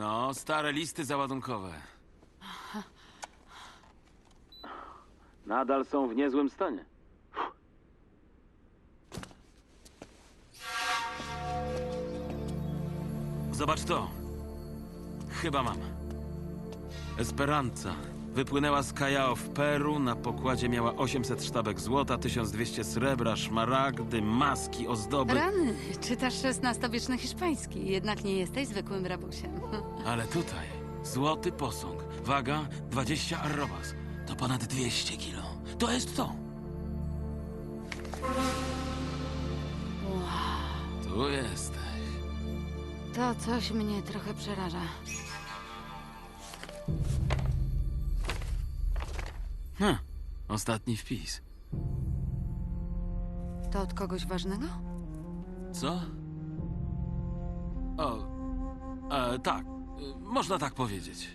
No, stare listy załadunkowe. Nadal są w niezłym stanie. Zobacz to. Chyba mam. Esperanza wypłynęła z Callao w Peru. Na pokładzie miała 800 sztabek złota, 1200 srebra, szmaragdy, maski, ozdoby. Rany, czytasz XVI-wieczny hiszpański, jednak nie jesteś zwykłym rabusiem. Ale tutaj złoty posąg, waga 20 arrobas. To ponad 200 kilo. To jest to. Tu jesteś. To coś mnie trochę przeraża. Ostatni wpis. To od kogoś ważnego? Co? O, e, tak, e, można tak powiedzieć.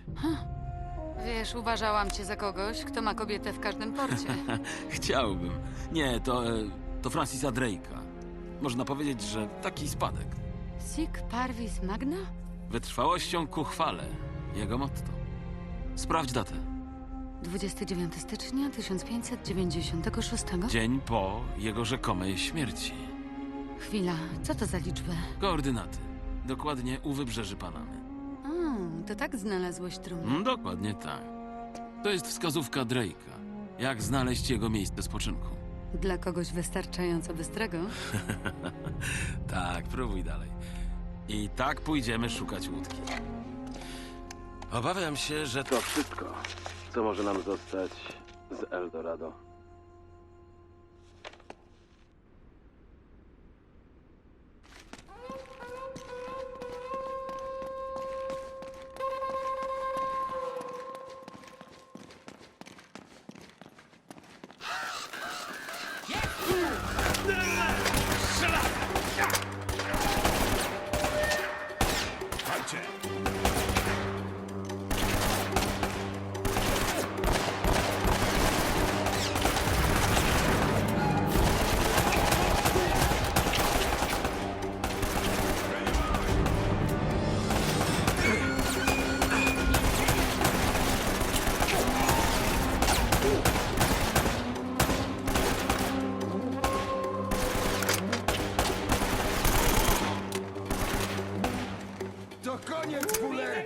Wiesz, uważałam cię za kogoś, kto ma kobietę w każdym porcie. Chciałbym. Nie, to, e, to Francisa Drake'a. Można powiedzieć, że taki spadek. Sic parvis magna? Wytrwałością ku chwale. Jego motto. Sprawdź datę. 29 stycznia 1596. Dzień po jego rzekomej śmierci. Chwila, co to za liczby? Koordynaty. Dokładnie u wybrzeży Panamy. A, to tak znalazłeś trumnę. Mm, dokładnie tak. To jest wskazówka Drake'a. Jak znaleźć jego miejsce spoczynku. Dla kogoś wystarczająco bystrego. Tak, próbuj dalej. I tak pójdziemy szukać łódki. Obawiam się, że to wszystko, co może nam zostać z Eldorado. There.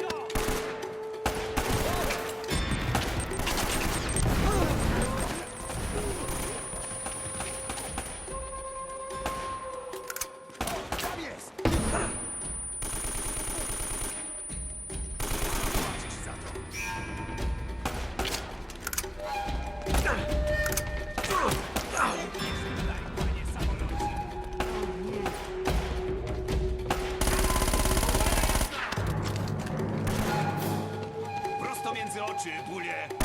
绝不忍。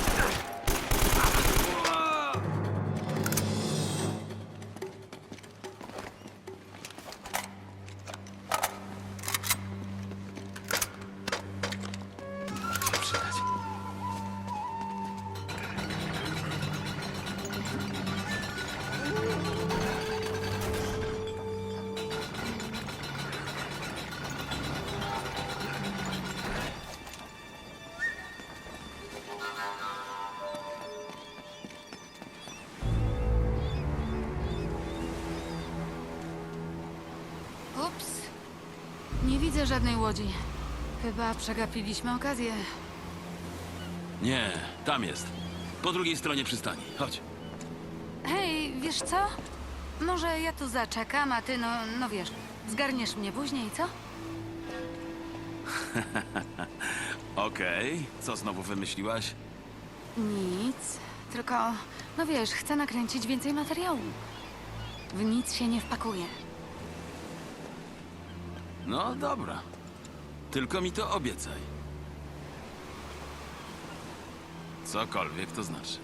Nie widzę żadnej łodzi. Chyba przegapiliśmy okazję. Nie, tam jest. Po drugiej stronie przystani. Chodź. Hej, wiesz co? Może ja tu zaczekam, a ty, no, no wiesz, zgarniesz mnie później, co? Okej, co znowu wymyśliłaś? Nic. Tylko, no wiesz, chcę nakręcić więcej materiału. W nic się nie wpakuję. No dobra. Tylko mi to obiecaj. Cokolwiek to znaczy.